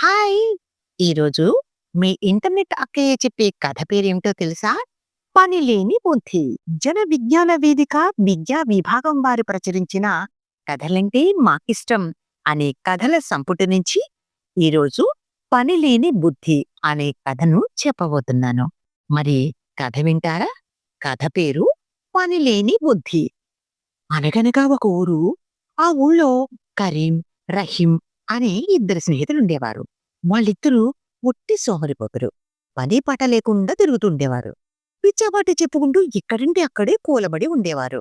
Hi! ఈరోజు మీ internet అక్కయ్య చెప్పే కథ పేరేమిటో తెలుసా? పనిలేని బుద్ధి. జన విజ్ఞాన వేదిక విద్యా విభాగం వారు ప్రచురించిన కథలంటే మాకిష్టం అనే కథల సంపుటి నుంచి ఈరోజు పనిలేని బుద్ధి అనే కథను చెప్పబోతున్నాను. మరి కథ వింటారా? కథ పేరు పనిలేని బుద్ధి. అనగనగా ఒక ఊరు. ఆ ఊళ్ళో కరీం, రహీం అనే ఇద్దరు స్నేహితులుండేవారు. వాళ్ళిద్దరూ ఒట్టి సోమరిపోతురు పని పాట లేకుండా తిరుగుతుండేవారు. పిచ్చాపాటి చెప్పుకుంటూ ఇక్కడంటే అక్కడే కూలబడి ఉండేవారు.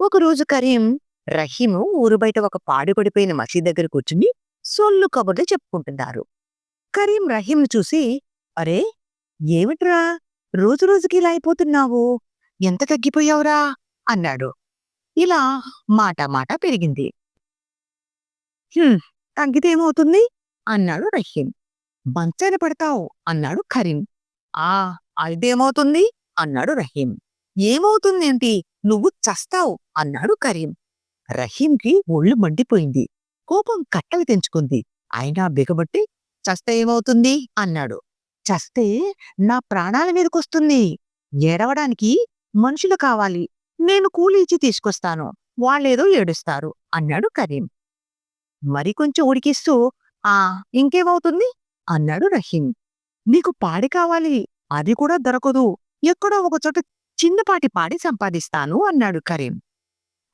ఒకరోజు కరీం, రహీము ఊరు బయట ఒక పాడుపడిపోయిన మసీద్ దగ్గర కూర్చుని సొల్లు కబుర్లు చెప్పుకుంటున్నారు. కరీం రహీంను చూసి అరే ఏమిట్రా రోజు రోజుకి ఇలా అయిపోతున్నావు ఎంత తగ్గిపోయావురా అన్నాడు ఇలా మాట మాట పెరిగింది "హ్మ్, తగ్గితే ఏమవుతుంది అన్నాడు రహీం. మంచాన పడతావు అన్నాడు కరీం. ఆ అదేమవుతుంది అన్నాడు రహీం. ఏమవుతుందేంటి? నువ్వు చస్తావు అన్నాడు కరీం. రహీంకి ఒళ్ళు మండిపోయింది. కోపం కట్టలు తెంచుకుంది. అయినా బిగబట్టి చస్తే ఏమవుతుంది? అన్నాడు. చస్తే నా ప్రాణాల మీదకొస్తుంది. ఏడవడానికి మనుషులు కావాలి. నేను కూలీచి తీసుకొస్తాను. వాళ్ళేదో ఏడుస్తారు అన్నాడు కరీం. మరి కొంచెం ఉడికిస్తూ ఆ ఇంకేమవుతుంది? అన్నాడు రహీం. నీకు పాడి కావాలి అది కూడా దొరకదు. ఎక్కడో ఒకచోట చిన్నపాటి పాడి సంపాదిస్తాను అన్నాడు కరీం.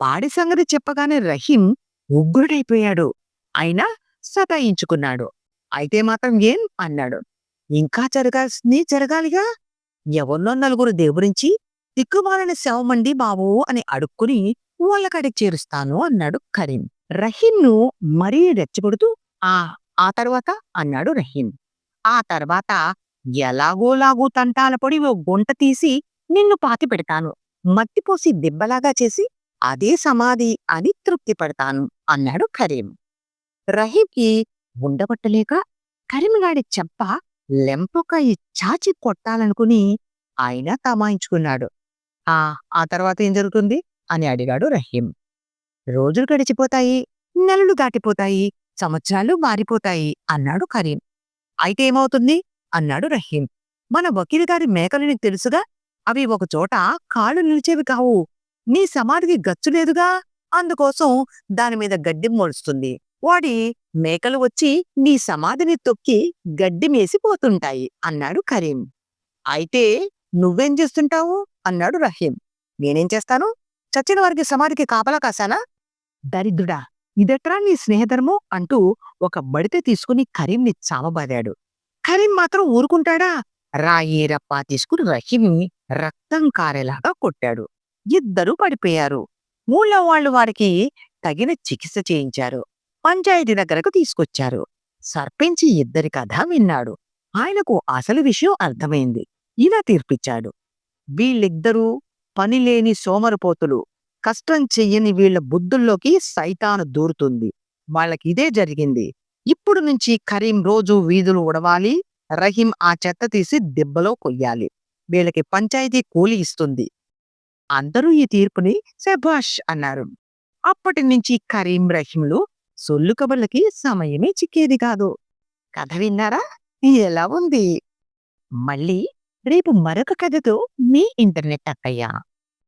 పాడి సంగతి చెప్పగానే రహీం ఉగ్రుడైపోయాడు. అయినా సతాయించుకున్నాడు. అయితే మాత్రం ఏం? అన్నాడు. ఇంకా జరగాల్సింది జరగాలిగా? ఎవరినో నలుగురు దేవురించి దిక్కుమాలని శవమండి బాబు అని అడుక్కుని వాళ్ళకాడికి చేరుస్తాను అన్నాడు కరీం. రహీంను మరీ రెచ్చగొడుతూ ఆ ఆ తర్వాత? అన్నాడు రహీం. ఆ తర్వాత ఎలాగోలాగూ తంటాల పొడి ఓ గుంట తీసి నిన్ను పాతి పెడతాను. మట్టిపోసి దిబ్బలాగా చేసి అదే సమాధి అని తృప్తి పడతాను అన్నాడు కరీం. రహీంకి ఉండబట్టలేక కరీంగాడి చెప్ప లెంపకాయి చాచి కొట్టాలనుకుని ఆయన తమాయించుకున్నాడు. ఆ ఆ తర్వాత ఏం జరుగుతుంది? అని అడిగాడు రహీం. రోజులు గడిచిపోతాయి నెలలు దాటిపోతాయి సంవత్సరాలు మారిపోతాయి అన్నాడు కరీం. అయితే ఏమవుతుంది? అన్నాడు రహీం. మన వకీల్ గారి మేకలని తెలుసుగా? అవి ఒకచోట కాళ్ళు నిలిచేవి కావు. నీ సమాధికి గచ్చు లేదుగా? అందుకోసం దానిమీద గడ్డి మొలుస్తుంది. వాడి మేకలు వచ్చి నీ సమాధిని తొక్కి గడ్డి మేసిపోతుంటాయి అన్నాడు కరీం. అయితే నువ్వేం చేస్తుంటావు? అన్నాడు రహీం. నేనేం చేస్తాను? చచ్చిన వారికి సమాధికి కాపలా కాశానా? దరిద్రుడా ఇదట్రా నీ స్నేహధర్మం? అంటూ ఒక బడిత తీసుకుని కరీంని చావబాదాడు. కరీం మాత్రం ఊరుకుంటాడా? రాయి తీసుకుని రహీంని రక్తం కారేలాగా కొట్టాడు. ఇద్దరూ పడిపోయారు. ఊళ్ళో వాళ్ళు వారికి తగిన చికిత్స చేయించారు. పంచాయతీ దగ్గరకు తీసుకొచ్చారు. సర్పంచి ఇద్దరి కథ విన్నాడు. ఆయనకు అసలు విషయం అర్థమైంది. ఇలా తీర్పిచ్చాడు. వీళ్ళిద్దరూ పనిలేని సోమరిపోతులు. కష్టం చెయ్యని వీళ్ళ బుద్ధుల్లోకి సైతాను దూరుతుంది. వాళ్ళకి ఇదే జరిగింది. ఇప్పుడు నుంచి కరీం రోజు వీధులు ఉడవాలి రహీం ఆ చెత్త తీసి దెబ్బలో కొయ్యాలి. వీళ్ళకి పంచాయతీ కూలి ఇస్తుంది. అందరూ ఈ తీర్పుని శభాష్ అన్నారు. అప్పటి నుంచి కరీం రహీంలు సొల్లు కబుర్లకి సమయమే చిక్కేది కాదు. కథ విన్నారా? ఎలా ఉంది? మళ్ళీ రేపు మరొక కథతో మీ ఇంటర్నెట్ అక్కయ్యా.